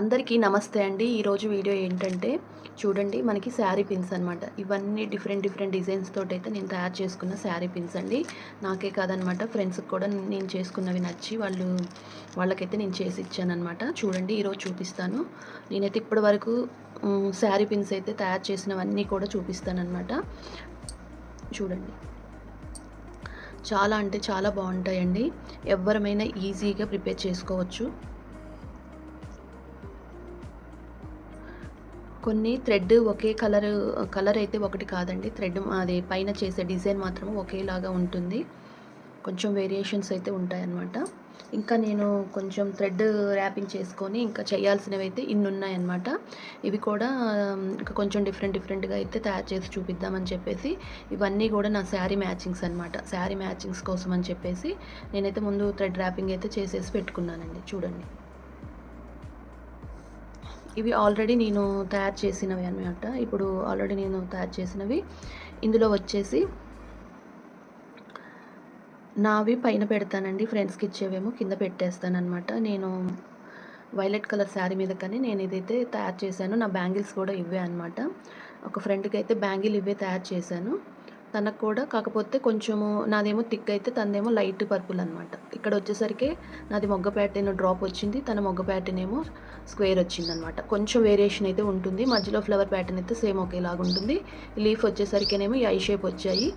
అందరికీ నమస్తే అండి. ఈరోజు వీడియో ఏంటంటే చూడండి మనకి శారీ పిన్స్ అనమాట ఇవన్నీ డిఫరెంట్ డిఫరెంట్ డిజైన్స్ తోటి అయితే నేను తయారు చేసుకున్న శారీ పిన్స్ అండి. నాకే కాదనమాట ఫ్రెండ్స్కి కూడా నేను చేసుకున్నవి నచ్చి వాళ్ళు వాళ్ళకైతే నేను చేసి ఇచ్చాను అనమాట చూడండి ఈరోజు చూపిస్తాను. నేనైతే ఇప్పటి వరకు శారీ పిన్స్ అయితే తయారు చేసినవన్నీ కూడా చూపిస్తాను అనమాట చూడండి. చాలా అంటే చాలా బాగుంటాయండి. ఎవరమైనా ఈజీగా ప్రిపేర్ చేసుకోవచ్చు. కొన్ని థ్రెడ్ ఒకే కలర్ కలర్ అయితే ఒకటి కాదండి. థ్రెడ్ అది పైన చేసే డిజైన్ మాత్రం ఒకేలాగా ఉంటుంది. కొంచెం వేరియేషన్స్ అయితే ఉంటాయన్నమాట. ఇంకా నేను కొంచెం థ్రెడ్ ర్యాపింగ్ చేసుకొని ఇంకా చేయాల్సినవి అయితే ఇన్ని ఉన్నాయన్నమాట. ఇవి కూడా ఇంకా కొంచెం డిఫరెంట్ డిఫరెంట్గా అయితే తయారు చేసి చూపిద్దామని చెప్పేసి ఇవన్నీ కూడా నా శారీ మ్యాచింగ్స్ అనమాట శారీ మ్యాచింగ్స్ కోసం అని చెప్పేసి నేనైతే ముందు థ్రెడ్ ర్యాపింగ్ అయితే చేసేసి పెట్టుకున్నానండి. చూడండి. ఇవి ఆల్రెడీ నేను తయారు చేసినవి అనమాట ఇప్పుడు ఆల్రెడీ నేను తయారు చేసినవి. ఇందులో వచ్చేసి నావి పైన పెడతానండి. ఫ్రెండ్స్కి ఇచ్చేవేమో కింద పెట్టేస్తానమాట నేను వైలెట్ కలర్ శారీ మీద కానీ నేను ఇదైతే తయారు చేశాను. నా బ్యాంగిల్స్ కూడా ఇవే అనమాట ఒక ఫ్రెండ్కి అయితే బ్యాంగిల్ ఇవే తయారు చేశాను. తనకు కూడా కాకపోతే కొంచెము నాదేమో థిక్ అయితే తనదేమో లైట్ పర్పుల్ అనమాట ఇక్కడ వచ్చేసరికి నాది మొగ్గ ప్యాటర్న్ డ్రాప్ వచ్చింది. తన మొగ్గ ప్యాటర్న్ ఏమో స్క్వేర్ వచ్చింది అనమాట కొంచెం వేరియేషన్ అయితే ఉంటుంది. మధ్యలో ఫ్లవర్ ప్యాటర్న్ అయితే సేమ్ ఒకేలాగా ఉంటుంది. లీఫ్ వచ్చేసరికినేమో ఐ షేప్ వచ్చాయి.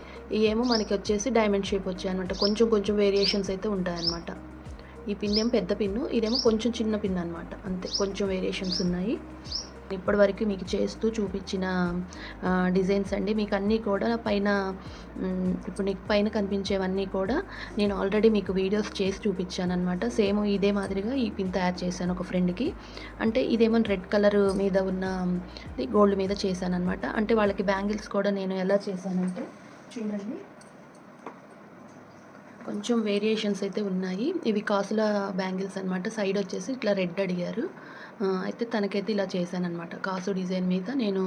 ఏమో మనకి వచ్చేసి డైమండ్ షేప్ వచ్చాయి అనమాట కొంచెం కొంచెం వేరియేషన్స్ అయితే ఉంటాయన్నమాట. ఈ పిన్ ఏమో పెద్ద పిన్ను. ఇదేమో కొంచెం చిన్న పిన్ అనమాట అంతే. కొంచెం వేరియేషన్స్ ఉన్నాయి. ఇప్పటివరకు మీకు చేస్తూ చూపించిన డిజైన్స్ అండి. మీకు అన్నీ కూడా పైన ఇప్పుడు నీకు పైన కనిపించేవన్నీ కూడా నేను ఆల్రెడీ మీకు వీడియోస్ చేసి చూపించాను అనమాట సేమ్ ఇదే మాదిరిగా ఈ పిన్ తయారు చేశాను ఒక ఫ్రెండ్కి అంటే ఇదేమో రెడ్ కలర్ మీద ఉన్న గోల్డ్ మీద చేశాను అనమాట అంటే వాళ్ళకి బ్యాంగిల్స్ కూడా నేను ఎలా చేశానంటే చూడండి. కొంచెం వేరియేషన్స్ అయితే ఉన్నాయి. ఇవి కాసుల బ్యాంగిల్స్ అనమాట సైడ్ వచ్చేసి ఇట్లా రెడ్ అడిగారు. అయితే తనకైతే ఇలా చేశాను అనమాట కాసు డిజైన్ మీద నేను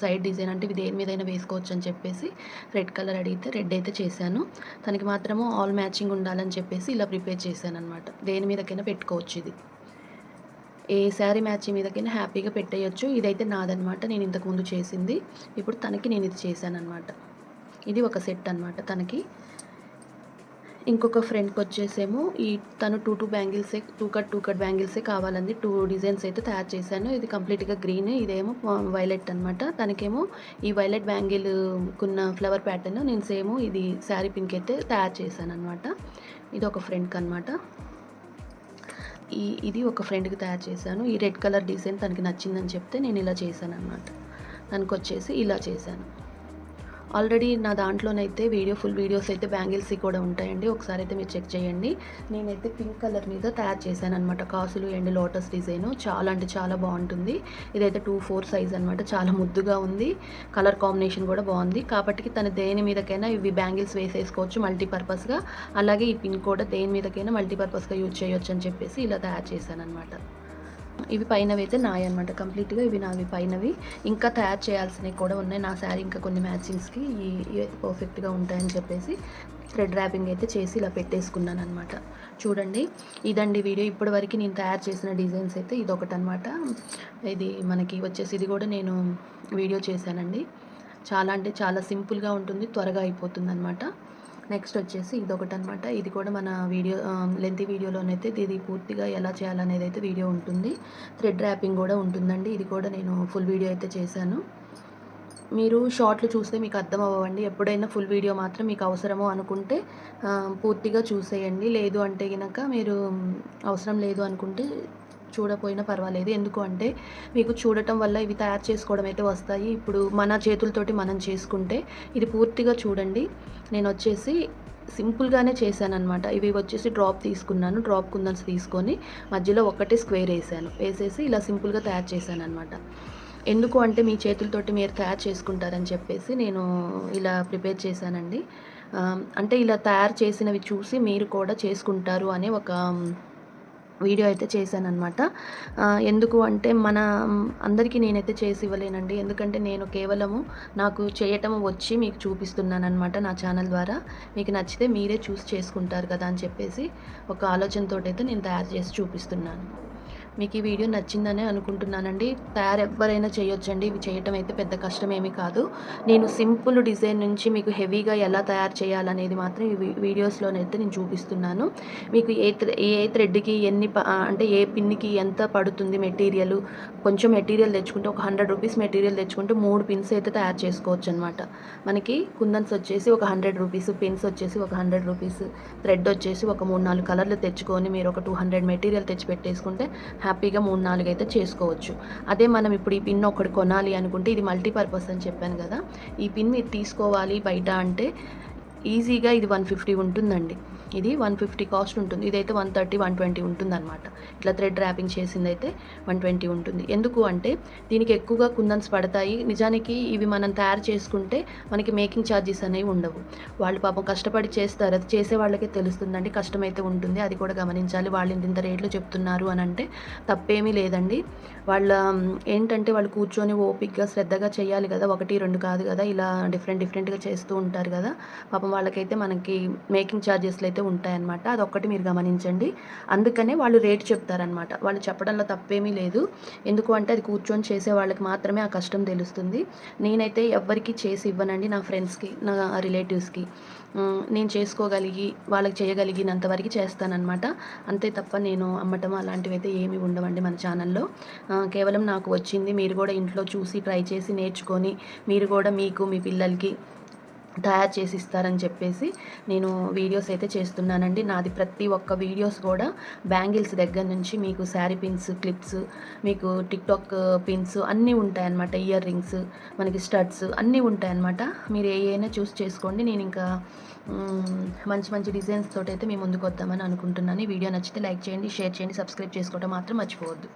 సైడ్ డిజైన్ అంటే ఇది దేని మీదైనా వేసుకోవచ్చు అని చెప్పేసి రెడ్ కలర్ అడిగితే రెడ్ అయితే చేశాను. తనకి మాత్రము ఆల్ మ్యాచింగ్ ఉండాలని చెప్పేసి ఇలా ప్రిపేర్ చేశాను అనమాట దేని మీదకైనా పెట్టుకోవచ్చు ఇది. ఏ శారీ మ్యాచింగ్ మీదకైనా హ్యాపీగా పెట్టేయచ్చు. ఇదైతే నాదనమాట నేను ఇంతకుముందు చేసింది. ఇప్పుడు తనకి నేను ఇది చేశాను అనమాట ఇది ఒక సెట్ అనమాట తనకి. ఇంకొక ఫ్రెండ్కి వచ్చేసేమో ఈ తను టూ టూ బ్యాంగిల్సే టూ కట్ టూ కట్ బ్యాంగిల్సే కావాలంది. టూ డిజైన్స్ అయితే తయారు చేశాను. ఇది కంప్లీట్గా గ్రీన్ ఇదేమో వైలెట్ అనమాట తనకేమో ఈ వైలెట్ బ్యాంగిల్ కున్న ఫ్లవర్ ప్యాటర్న్ నేను సేమ్ ఇది శారీ పింక్ అయితే తయారు చేశాను అనమాట ఇది ఒక ఫ్రెండ్కి అనమాట ఈ ఇది ఒక ఫ్రెండ్కి తయారు చేశాను. ఈ రెడ్ కలర్ డిజైన్ తనకి నచ్చిందని చెప్తే నేను ఇలా చేశాను అనమాట తనకు వచ్చేసి ఇలా చేశాను. ఆల్రెడీ నా దాంట్లోనైతే వీడియో ఫుల్ వీడియోస్ అయితే బ్యాంగిల్స్ కూడా ఉంటాయండి. ఒకసారి అయితే మీరు చెక్ చేయండి. నేనైతే పింక్ కలర్ మీద తయారు చేశాను అనమాట కాసులు అండ్ లోటస్ డిజైన్ చాలా అంటే చాలా బాగుంటుంది. ఇదైతే టూ ఫోర్ సైజ్ అనమాట చాలా ముద్దుగా ఉంది. కలర్ కాంబినేషన్ కూడా బాగుంది. కాబట్టి తన దేని మీదకైనా ఇవి బ్యాంగిల్స్ వేసేసుకోవచ్చు మల్టీపర్పస్గా అలాగే ఈ పిన్ కూడా దేని మీదకైనా మల్టీపర్పస్గా యూజ్ చేయొచ్చు అని చెప్పేసి ఇలా తయారు చేశాను అనమాట ఇవి పైనవి అయితే నాయి అనమాట కంప్లీట్గా ఇవి నావి పైనవి. ఇంకా తయారు చేయాల్సినవి కూడా ఉన్నాయి. నా శారీ ఇంకా కొన్ని మ్యాచింగ్స్కి పర్ఫెక్ట్గా ఉంటాయని చెప్పేసి థ్రెడ్ ర్యాపింగ్ అయితే చేసి ఇలా పెట్టేసుకున్నాను అనమాట చూడండి. ఇదండి వీడియో. ఇప్పటివరకు నేను తయారు చేసిన డిజైన్స్ అయితే ఇది ఒకటి అనమాట ఇది మనకి వచ్చేసి ఇది కూడా నేను వీడియో చేశానండి. చాలా అంటే చాలా సింపుల్గా ఉంటుంది. త్వరగా అయిపోతుంది అనమాట నెక్స్ట్ వచ్చేసి ఇది ఒకటి అనమాట ఇది కూడా మన వీడియో లెంత్ వీడియోలోనైతే ఇది పూర్తిగా ఎలా చేయాలనేది అయితే వీడియో ఉంటుంది. థ్రెడ్ ర్యాపింగ్ కూడా ఉంటుందండి. ఇది కూడా నేను ఫుల్ వీడియో అయితే చేశాను. మీరు షార్ట్లు చూస్తే మీకు అర్థం అవ్వండి ఎప్పుడైనా ఫుల్ వీడియో మాత్రం మీకు అవసరమో అనుకుంటే పూర్తిగా చూసేయండి. లేదు అంటే కనుక మీరు అవసరం లేదు అనుకుంటే చూడపోయినా పర్వాలేదు. ఎందుకు అంటే మీకు చూడటం వల్ల ఇవి తయారు చేసుకోవడం అయితే వస్తాయి. ఇప్పుడు మన చేతులతోటి మనం చేసుకుంటే ఇది పూర్తిగా చూడండి. నేను వచ్చేసి సింపుల్గానే చేశానమాట ఇవి వచ్చేసి డ్రాప్ తీసుకున్నాను. డ్రాప్ కుందన్స్ తీసుకొని మధ్యలో ఒకటే స్క్వేర్ వేసాను. వేసేసి ఇలా సింపుల్గా తయారు చేశాను అనమాట ఎందుకు అంటే మీ చేతులతోటి మీరు తయారు చేసుకుంటారని చెప్పేసి నేను ఇలా ప్రిపేర్ చేశానండి. అంటే ఇలా తయారు చేసినవి చూసి మీరు కూడా చేసుకుంటారు అనే ఒక వీడియో అయితే చేశాను అనమాట ఎందుకు అంటే మన అందరికీ నేనైతే చేసి ఇవ్వలేనండి. ఎందుకంటే నేను కేవలము నాకు చేయటం వచ్చి మీకు చూపిస్తున్నాను అనమాట నా ఛానల్ ద్వారా. మీకు నచ్చితే మీరే చూసి చేసుకుంటారు కదా అని చెప్పేసి ఒక ఆలోచనతో అయితే నేను తయారు చేసి చూపిస్తున్నాను. మీకు ఈ వీడియో నచ్చిందనే అనుకుంటున్నానండి. తయారు ఎవరైనా చేయొచ్చండి. ఇవి చేయటం అయితే పెద్ద కష్టమేమీ కాదు. నేను సింపుల్ డిజైన్ నుంచి మీకు హెవీగా ఎలా తయారు చేయాలనేది మాత్రం ఈ వీడియోస్లోనైతే నేను చూపిస్తున్నాను. మీకు ఏ ఏ థ్రెడ్కి ఎన్ని అంటే ఏ పిన్కి ఎంత పడుతుంది మెటీరియల్? కొంచెం మెటీరియల్ తెచ్చుకుంటే ఒక హండ్రెడ్ రూపీస్ మెటీరియల్ తెచ్చుకుంటే మూడు పిన్స్ అయితే తయారు చేసుకోవచ్చు అనమాట మనకి కుందన్స్ వచ్చేసి ఒక హండ్రెడ్ రూపీస్ పిన్స్ వచ్చేసి ఒక హండ్రెడ్ రూపీస్ థ్రెడ్ వచ్చేసి ఒక మూడు నాలుగు కలర్లు తెచ్చుకొని మీరు ఒక టూ హండ్రెడ్ మెటీరియల్ తెచ్చి పెట్టేసుకుంటే హ్యాపీగా మూడు నాలుగు అయితే చేసుకోవచ్చు. అదే మనం ఇప్పుడు ఈ పిన్ ఒకటి కొనాలి అనుకుంటే ఇది మల్టీపర్పస్ అని చెప్పాను కదా ఈ పిన్ మీరు తీసుకోవాలి బయట అంటే ఈజీగా ఇది వన్ ఫిఫ్టీ ఉంటుందండి. ఇది వన్ ఫిఫ్టీ కాస్ట్ ఉంటుంది. ఇదైతే వన్ థర్టీ వన్ ట్వంటీ ఉంటుంది అనమాట ఇట్లా థ్రెడ్ ర్యాపింగ్ చేసింది అయితే వన్ ట్వంటీ ఉంటుంది. ఎందుకు అంటే దీనికి ఎక్కువగా కుందన్స్ పడతాయి. నిజానికి ఇవి మనం తయారు చేసుకుంటే మనకి మేకింగ్ ఛార్జెస్ అనేవి ఉండవు. వాళ్ళు పాపం కష్టపడి చేస్తారు. అది చేసే వాళ్ళకే తెలుస్తుందండి. కష్టమైతే ఉంటుంది. అది కూడా గమనించాలి. వాళ్ళు ఇంత ఇంత రేట్లు చెప్తున్నారు అని అంటే తప్పేమీ లేదండి. వాళ్ళ ఏంటంటే వాళ్ళు కూర్చొని ఓపిక్గా శ్రద్ధగా చేయాలి కదా. ఒకటి రెండు కాదు కదా. ఇలా డిఫరెంట్ డిఫరెంట్గా చేస్తూ ఉంటారు కదా. పాపం వాళ్ళకైతే మనకి మేకింగ్ ఛార్జెస్లు అయితే ఉంటాయన్నమాట. అదొక్కటి మీరు గమనించండి. అందుకనే వాళ్ళు రేట్ చెప్తారనమాట వాళ్ళు చెప్పడంలో తప్పేమీ లేదు. ఎందుకు అంటే అది కూర్చొని చేసే వాళ్ళకి మాత్రమే ఆ కష్టం తెలుస్తుంది. నేనైతే ఎవ్వరికి చేసి ఇవ్వనండి నా ఫ్రెండ్స్కి నా రిలేటివ్స్కి. నేను చేసుకోగలిగి వాళ్ళకి చేయగలిగినంత వరకు చేస్తానన్నమాట. అంతే తప్ప నేను అమ్మటం అలాంటివి అయితే ఏమి ఉండవండి మన ఛానల్లో. కేవలం నాకు వచ్చింది. మీరు కూడా ఇంట్లో చూసి ట్రై చేసి నేర్చుకొని మీరు కూడా మీకు మీ పిల్లలకి తయారు చేసి ఇస్తారని చెప్పేసి నేను వీడియోస్ అయితే చేస్తున్నానండి. నాది ప్రతి ఒక్క వీడియోస్ కూడా బ్యాంగిల్స్ దగ్గర నుంచి మీకు శారీ పిన్స్ క్లిప్స్ మీకు టిక్టాక్ పిన్స్ అన్నీ ఉంటాయన్నమాట. ఇయర్ రింగ్స్ మనకి స్టడ్స్ అన్నీ ఉంటాయన్నమాట. మీరు ఏ అయినా చూస్ చేసుకోండి. నేను ఇంకా మంచి మంచి డిజైన్స్ తోటైతే అయితే ముందుకు వద్దామని అనుకుంటున్నాను. ఈ వీడియో నచ్చితే లైక్ చేయండి షేర్ చేయండి సబ్స్క్రైబ్ చేసుకోవడం మాత్రం మర్చిపోవద్దు.